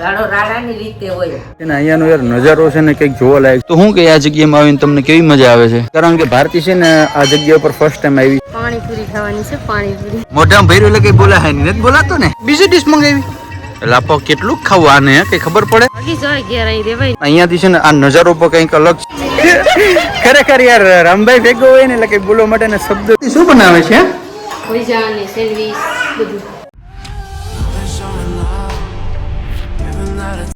રાડો રાડાની રીતે હોય. અને અહીંયાનો યાર નજારો છે ને કંઈક જોવા લાયક. તો હું કે આ જગ્યામાં આવીને તમને કેવી મજા આવે છે? કારણ કે ભારતી છે ને આ જગ્યા ઉપર ફર્સ્ટ ટાઈમ આવી. પાણીપુરી ખાવાની છે પાણીપુરી. મોઢામાં ભર્યું એટલે કઈ બોલાય નહીં. નથી બોલાતો ને? બીજી ડીશ મંગાવી. એટલે આપો કેટલું ખાવું આને કઈ ખબર પડે? બાકી જાય ઘેર અહીં રેવાય અહીંયાથી છે ને આ નજારો પર કંઈક અલગ છે. ખરેખર યાર રામભાઈ ભેગો હોય ને એટલે કઈ બોલવા માટે ને શબ્દ. શું બનાવે છે સેન્ડવીચ બધું.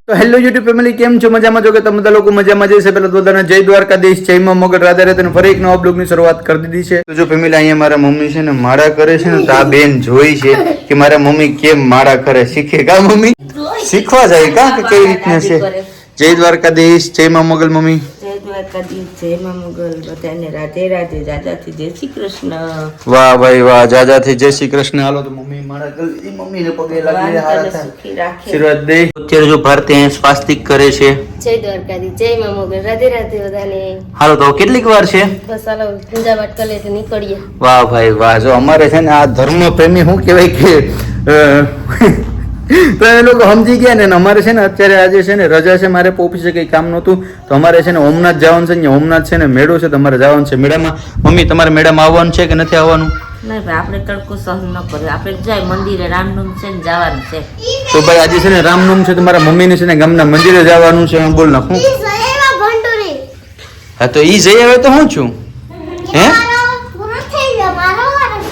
તો હેલો યુટ્યુબ ફેમિલી કેમ છો? મજામાં જો કે તમે બધા લોકો મજામાં જશે પહેલાં તો બધાને જય દ્વારકાધીશ જય માં મગર. રાધા તને ફરી એક નવા બ્લોગની શરૂઆત કરી દીધી છે. તો જો ફેમિલી અહીંયા મારા મમ્મી છે ને માળા કરે છે ને તો આ બેન જોઈ છે કે મારા મમ્મી કેમ માળા કરે. શીખે કા મમ્મી? શીખવા જાય કા કે કઈ રીતના છે? જય દ્વારકાધીશ જય માં મગલ મમ્મી. દ્વારકાધીશ જય મા મુગલ બધાને રાધે રાધે દાદાથી જય શ્રી કૃષ્ણ. વાહ ભાઈ વાહ જાજાથી જય શ્રી કૃષ્ણ. હાલો તો મમ્મી મારા ગલતી મમ્મીને પગે લાગી હારા થાય આશીર્વાદ દે. અત્યારે જો ભારતી અહીંયા સ્વાસ્તિક કરે છે. જય દ્વારકાધી જય મા મોગલ. રાધે રાધે બધાને. હાલો તો કેટલીક વાર છે? બસ ચાલો પૂજા પાઠ કરી તો નીકળીએ. વાહ ભાઈ વાહ જો અમારે છે ને આ ધર્મ પ્રેમી શું કહેવાય કે તો એ લોકો સમજી ગયા ને અમારે છે ને અત્યારે આજે છે ને રજા છે મારે ઓફિસે કંઈ કામ નહોતું. તો અમારે છે ને ઓમનાથ જવાનું છે ને ઓમનાથ છે ને મેળો છે તમારે જવાનું છે મેળામાં. મમ્મી તમારે મેળામાં આવવાનું છે કે નથી આવવાનું? નહીં ભાઈ આપણે તડકો સહન ન કરીએ. આપણે જાય મંદિરે રામનવમી છે ને જવાનું છે. તો ભાઈ આજે છે ને રામનવમી છે તમારા મમ્મીને છે ને ગામના મંદિરે જવાનું છે બોલ નાખું. હા તો એ જઈ આવે તો હું છું? હે?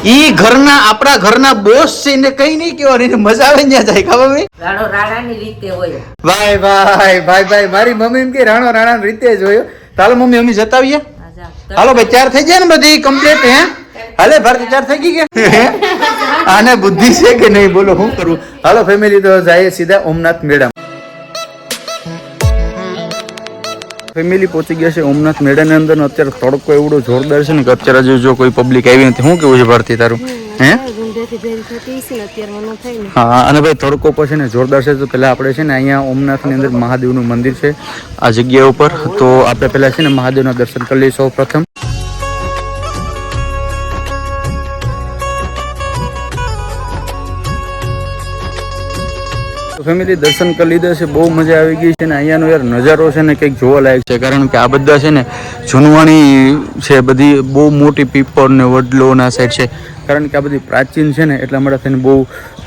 ઈ ઘરના આપણા ઘરના બોસ છે એને કઈ નહીં કહેવાનું એને મજા આવે ને જાય ખબર મમ્મી રાણો રાણાની રીતે હોય. ભાઈ ભાઈ ભાઈ ભાઈ મારી મમ્મી એમ કે રાણો રાણા રીતે જોયો ચાલો મમ્મી અમે જતા આવીએ હાલો ભાઈ ચાર થઈ જાય ને બધી કમ્પ્લીટ હે? હાલે ભારતી ચાર થઈ ગઈ કે આને બુદ્ધિ છે કે નહીં? બોલો શું કરું? હાલો ફેમિલી તો જાય સીધા ઓમનાથ મેળા ફેમિલી પહોંચી ગયા છે. ઓમનાથ મેળાની અંદર અત્યારે તડકો એવડો જોરદાર છે ને કે અત્યારે હજુ જો કોઈ પબ્લિક આવી નથી. શું કેવું છે ભારતી તારું? હે? હા અને ભાઈ તડકો પર છે ને જોરદાર છે. તો પહેલાં આપણે છે ને અહીંયા ઓમનાથની અંદર મહાદેવનું મંદિર છે આ જગ્યા ઉપર. તો આપણે પહેલાં છે ને મહાદેવના દર્શન કરી લઈએ સૌ પ્રથમ ફેમિલી દર્શન કરી લીધા છે, બહુ મજા આવી ગઈ છે ને અહીંયાનો યાર નજારો છે ને કંઈક જોવા લાયક છે, કારણ કે આ બધા છે ને જૂનવાણી છે, બધી બહુ મોટી પીપર ને વડલોના સાઈડ છે, કારણ કે આ બધી પ્રાચીન છે ને એટલા માટે થઈને બહુ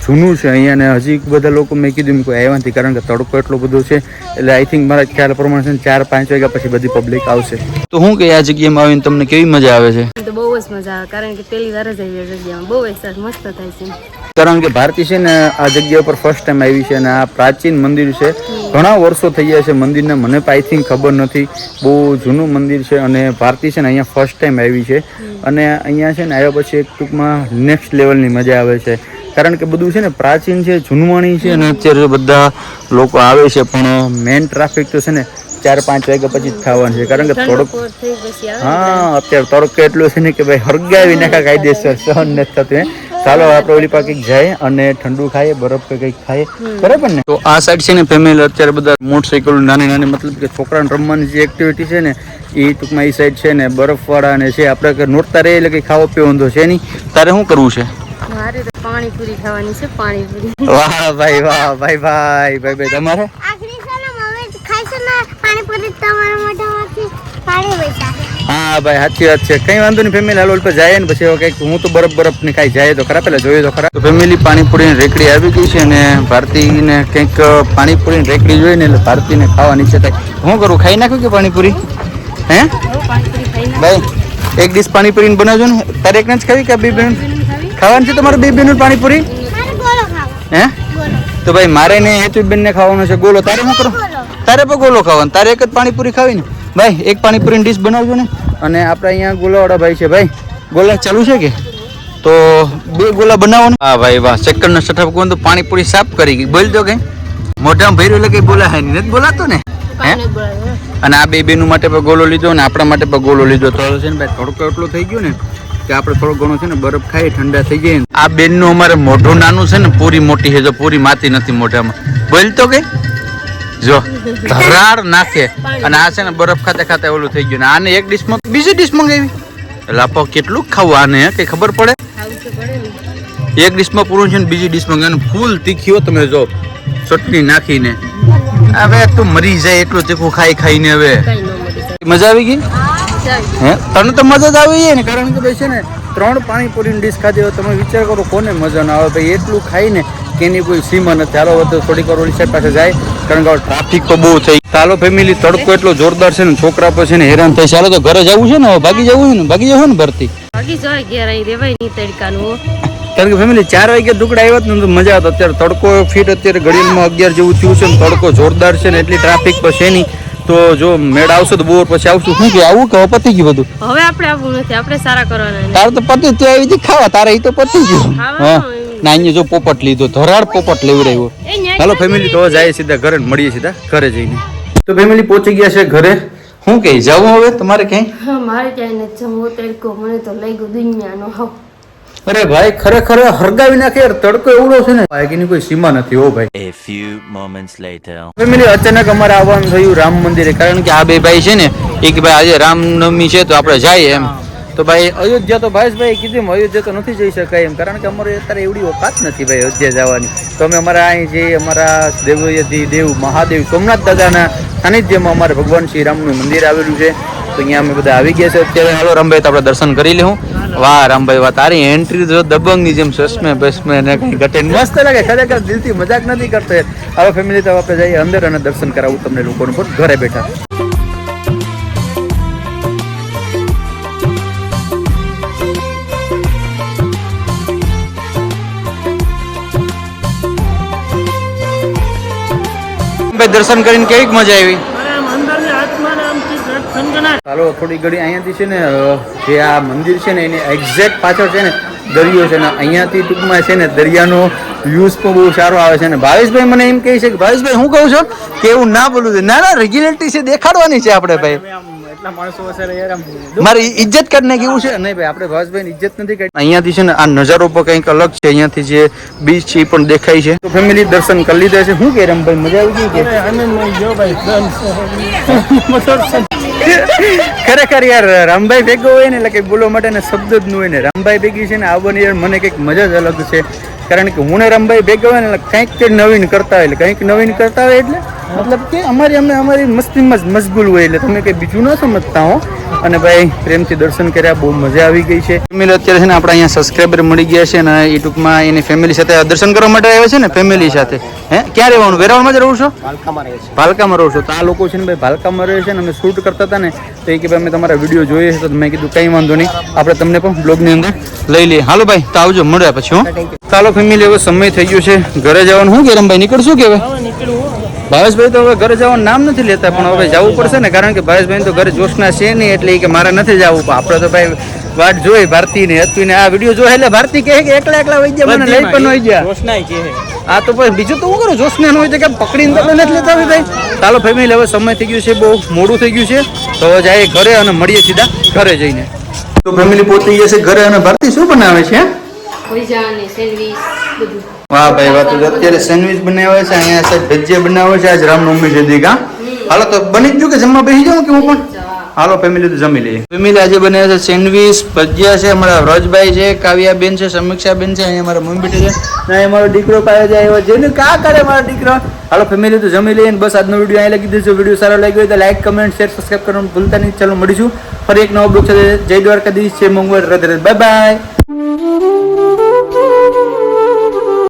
જૂનું છે અહીંયા ને હજી બધા લોકો મેં કીધું કોઈ આવ્યા નથી કારણ કે તડકો એટલો બધો છે, એટલે આઈ થિંક મારા ખ્યાલ પ્રમાણે છે ને ચાર પાંચ વાગ્યા પછી બધી પબ્લિક આવશે. તો હું કે આ જગ્યામાં આવીને તમને કેવી મજા આવે છે? બહુ જ મજા આવે, કારણ કે પહેલી વાર જ આવી જગ્યામાં. બહુ અહેસાસ મસ્ત થાય છે. કારણ કે ભારતી છે ને આ જગ્યા પર ફર્સ્ટ ટાઈમ આવી છે અને આ પ્રાચીન મંદિર છે. ઘણા વર્ષો થઈ ગયા છે મંદિરને. મને પણ આઈ થિંક ખબર નથી. બહુ જૂનું મંદિર છે અને ભારતી છે ને અહીંયા ફર્સ્ટ ટાઈમ આવી છે. અને અહીંયા છે ને આવ્યા પછી એક ટૂંકમાં નેક્સ્ટ લેવલની મજા આવે છે. કારણ કે બધું છે ને પ્રાચીન છે જૂનવાણી છે અને અત્યારે બધા લોકો આવે છે પણ મેન ટ્રાફિક તો છે ને ચાર પાંચ વાગ્યા પછી જ થવાનું છે. કારણ કે થોડોક હા અત્યારે તડકો એટલો છે ને કે ભાઈ હરગાવી નાખા કાયદેસર સહન નથી થતું ચાલો આપણે ઓલી પાસે જાય અને ઠંડુ ખાઈએ બરફ કે કંઈક ખાઈએ. બરાબર ને? તો આ સાઈડ છે ને ફેમિલી અત્યારે બધા મોટરસાઇકલ નાની નાની મતલબ કે છોકરાને રમવાની જે એક્ટિવિટી છે ને એ ટૂંકમાં એ સાઈડ છે ને બરફવાળા ને છે આપણે કે નોરતા રહે એટલે કંઈ ખાવો પીવો તો છે નહીં. તારે શું કરવું છે? મારે તો પાણીપુરી ખાવાની છે પાણીપુરી વાહ ભાઈ વાહ ભાઈ ભાઈ ભાઈ ભાઈ તમારે? આખરી છે ને મમ્મી ખાય ને પાણીપુરી તમારા મોઢામાંથી પાણી વહેતા હા, ભાઈ, સાચી વાત છે. કઈ વાંધો નહીં ફેમિલી હાલ પર જાય ને પછી કંઈક હું તો બરફ બરફ ને કાંઈ જાય તો ખરા, પેલા જોઈએ તો ખરા. ફેમિલી પાણીપુરી રેકડી આવી ગઈ છે અને ભારતીને કંઈક પાણીપુરી રેકડી જોઈને એટલે ભારતીને ખાવાની છે હું કરું, ખાઈ નાખ્યું કે પાણીપુરી? હે? ભાઈ, એક ડીશ પાણીપુરી બનાવજો ને. તારે એક જ ખાવી કે બે બેન ખાવી ખાવાની છે તમારે બે બેનું પાણીપુરી? હે? તો ભાઈ, મારે ને હેતુ બેન ને ખાવાનો છે. ગોલો, તારે શું કરો? તારે પણ ગોલો ખાવાનું. તારે એક જ પાણીપુરી ખાવી ને ભાઈ એક પાણીપુરીની ડીશ બનાવજો ને. અને આપણે અહીંયા ગોલાવાળા ભાઈ છે ભાઈ. ગોલા ચાલુ છે કે? તો બે ગોલા બનાવો ને હા ભાઈ વાહ ચક્કર નો સઠાપ કોણ તો પાણીપુરી સાફ કરી ગઈ. બોલ દો કઈ. મોઢામાં ભર્યું એટલે કઈ બોલા હે? નથી બોલાતો. ને અને આ બે બેનું માટે પણ ગોલો લીધો અને આપણા માટે પણ ગોલો લીધો. તો છે ને ભાઈ તડકો એટલો થઈ ગયો ને કે આપણે થોડો ઘણો છે ને બરફ ખાઈ ઠંડા થઈ જાય આ બેનનું અમારે મોઢું નાનું છે ને પૂરી મોટી છે તો પૂરી માતી નથી મોઢામાં. બોલ તો કઈ. જો, ધરાડ નાખે. અને આ છે ને બરફ ખાતે ખાતે ઓલું થઈ ગયું ને આને એક ડીશમાં બીજી ડીશ મંગાવી. એટલે આપો કેટલું ખાવું, આને કઈ ખબર પડે? એક ડીશ ને ડીશમાં પૂરું છે ને બીજી ડીશમાં ફૂલ તીખીઓ તમે જો, ચટણી નાખીને. હવે તું મરી જાય એટલું તીખું ખાઈ ખાઈને હવે. ન મજા આવી ગઈ? હે? તને તો મજા જ આવી ને, કારણ કે ભાઈ છે ને, ત્રણ પાણીપુરીની ડીશ ખાધી હોય તમે વિચાર કરો કોને મજા ના આવે. ભાઈ, એટલું ખાઈને કે એની કોઈ સીમા નથી ચાલો થોડીક વાર ઓલી સાઈડ પાસે જાય. કારણ કે ટ્રાફિક તો બહુ થઈ. ચાલો ફેમિલી તડકો એટલો જોરદાર છે ને છોકરા પર છે ને હેરાન થાય. ચાલો તો ઘરે જવું છે ને ભાગી જવું છે ને ભાગી જવું ને ભરતી. ભાગી જવાય ઘેર અહીં રેવાય નહીં તડકાનું. કારણ કે ફેમિલી ચાર વાગે ઢુકડા આવ્યા ને મજા આવતો અત્યારે તડકો ફીટ અત્યારે ઘડિયાળમાં અગિયાર જેવું થયું છે ને તડકો જોરદાર છે ને એટલી ટ્રાફિક પર છે નહીં. તો જો મેળ આવશે તો બોર પછી આવશું. શું કે આવું કે પતી ગયું બધું? હવે આપણે આવવું નથી આપણે સારા કરવાના તારે તો પતી તું આવી ખાવા. તારે એ તો પતી ગયું. હા. ના અહીંયા જો પોપટ લીધો ધરાડ પોપટ લેવડાવ્યો. રહ્યો હાલો ફેમિલી તો જાય સીધા ઘરે મળીએ સીધા ઘરે જઈને. તો ફેમિલી પહોંચી ગયા છે ઘરે. હું કઈ જવું હવે તમારે ક્યાંય? મારે ક્યાંય નથી જમવું તડકો મને તો લઈ ગયો દુનિયાનો હાવ. અરે ભાઈ ખરેખર હરગાવી નાખે યાર તડકો એવડો છે ને. ભાઈ એની કોઈ સીમા નથી હો ભાઈ. A few moments later family અચાનક અમારે આવવાનું થયું રામ મંદિરે કારણ કે આ બે ભાઈ છે ને એક કે ભાઈ આજે રામનવમી છે તો આપણે જઈએ એમ. તો ભાઈ અયોધ્યા તો ભાઈ કીધું એમ, અયોધ્યા તો નથી જઈ શકાય એમ. કારણ કે અમારે અત્યારે એવડી ઓકાત નથી ભાઈ અયોધ્યા જવાની. તો અમે અમારા અહીં જે અમારા દેવયતી દેવ, મહાદેવ, સોમનાથ દાદાના સાનિધ્યમાં અમારે ભગવાન શ્રી રામનું મંદિર આવેલું છે. તો અહીંયા અમે બધા આવી ગયા છે. અત્યારે હાલો રામભાઈ તો આપણે દર્શન કરી લેવું વાહ, રામભાઈ, વાહ, તારી એન્ટ્રી જો દબંગની જેમ સસમે બસમે ને કંઈ ઘટે મસ્ત લાગે. ખરેખર દિલથી મજાક નથી કરતો હવે ફેમિલી તો આપણે જઈએ અંદર અને દર્શન કરાવું તમને લોકોને પણ, ઘરે બેઠા. ભાઈ દર્શન કરીને કેવી મજા આવી? ચાલો થોડી ઘડી અહીંયાથી છે ને જે આ મંદિર છે ને એની એક્ઝેક્ટ પાછળ છે ને દરિયો છે ને અહીંયાથી ટૂંકમાં છે ને દરિયાનો વ્યૂઝ પણ બહુ સારો આવે છે ને. ભાવેશભાઈ મને એમ કહે છે કે ભાવેશભાઈ હું કહું છું કે એવું ના બોલું છે ના ના રેગ્યુલેટરી છે દેખાડવાની છે આપણે ભાઈ. મારી ઇજ્જત કાઢ નાખી એવું છે? નહીં ભાઈ આપણે ભાવેશભાઈ ઇજ્જત નથી કરી. અહીંયાથી છે ને આ નજારો પણ કંઈક અલગ છે. અહીંયાથી જે બીચ છે એ પણ દેખાય છે. તો ફેમિલી દર્શન કરી લીધા છે. શું કે રમભાઈ મજા આવી ગઈ કે? ખરેખર યાર રામભાઈ ભેગો હોય ને એટલે કઈ બોલવા માટે ને શબ્દ જ ન હોય ને. રામભાઈ ભેગી છે ને આવવાની યાર મને કંઈક મજા જ અલગ છે. કારણ કે હું ને રામભાઈ ભેગા હોય ને એટલે કંઈક તે નવીન કરતા હોય એટલે કંઈક નવીન કરતા હોય એટલે મતલબ કે અમારી અમે અમારી મસ્તીમાં જ મશગુલ હોય એટલે તમે કંઈ બીજું ન સમજતા હો. અને ભાઈ પ્રેમથી દર્શન કર્યા બહુ મજા આવી ગઈ છે. ફેમિલી અત્યારે છે ને આપણા અહીંયા સબસ્ક્રાઈબર મળી ગયા છે ને એ ટૂંકમાં એની ફેમિલી સાથે દર્શન કરવા માટે આવ્યા છે ને ફેમિલી સાથે. હે? ક્યાં રહેવાનું? વેરાવળમાં જ રહું છો? ભાલકામાં રહો છો. તો આ લોકો છે ને ભાઈ ભાલકામાં રહે છે ને અમે શૂટ કરતા હતા ને તો એ કે ભાઈ અમે તમારા વીડિયો જોઈએ છે તો મેં કીધું કંઈ વાંધો નહીં. આપણે તમને પણ બ્લોગની અંદર લઈ લઈએ. હાલો ભાઈ તો આવજો મળ્યા પછી હું. ચાલો ફેમિલી હવે સમય થઈ ગયો છે. ઘરે જવાનું. શું કે રમભાઈ નીકળશું કે હવે? ભાવેશભાઈ તો હવે ઘરે જવાનું નામ નથી લેતા પણ હવે જવું પડશે ને કારણ કે ભાવેશભાઈ તો ઘરે જોશના છે નહીં એટલે કે મારે નથી જવું. પણ આપણે તો ભાઈ વાટ જોઈ ભારતી ને હતું ને આ વીડિયો જોઈ એટલે ભારતી કહે કે એકલા એકલા વહી ગયા મને લઈ પણ વહી ગયા. આ તો ભાઈ બીજું તો હું કરું જોશને હોય તો કે પકડીને તમે નથી લેતા હોય ભાઈ? ચાલો ફેમિલી હવે સમય થઈ ગયું છે બહુ મોડું થઈ ગયું છે. તો હવે જાય ઘરે અને મળીએ સીધા ઘરે જઈને. તો ફેમિલી પહોંચી ગયા છે ઘરે અને ભારતી શું બનાવે છે? સેન્ડવીચ બધું. વાહ ભાઈ વાત તો અત્યારે સેન્ડવિચ બનાવે છે અહીંયા સાહેબ ભજીયા બનાવે છે આજ રામનવમી છે દીકા હાલો તો બની ગયું કે જમવા બેસી જાઉં કે હું પણ? હાલો ફેમિલી તો જમી લઈએ. ફેમિલી આજે બને છે સેન્ડવિચ ભજીયા છે અમારા વ્રજભાઈ છે કાવ્યાબેન છે સમીક્ષાબેન છે અહીંયા મારા મમ્મી બેઠી છે. ને અહીંયા મારો દીકરો પાયો જાય એવો જેનું કા કરે મારો દીકરો? હાલો ફેમિલી તો જમી લઈએ બસ આજનો વીડિયો અહીં લગી દીધો વીડિયો સારો લાગ્યો હોય તો લાઈક કમેન્ટ શેર સબસ્ક્રાઈબ કરવાનું ભૂલતા નહીં. ચાલો મળીશું. ફરી એક નવો બ્લોગ છે જય દ્વારકાધીશ. છે મંગળ. રદ બાય બાય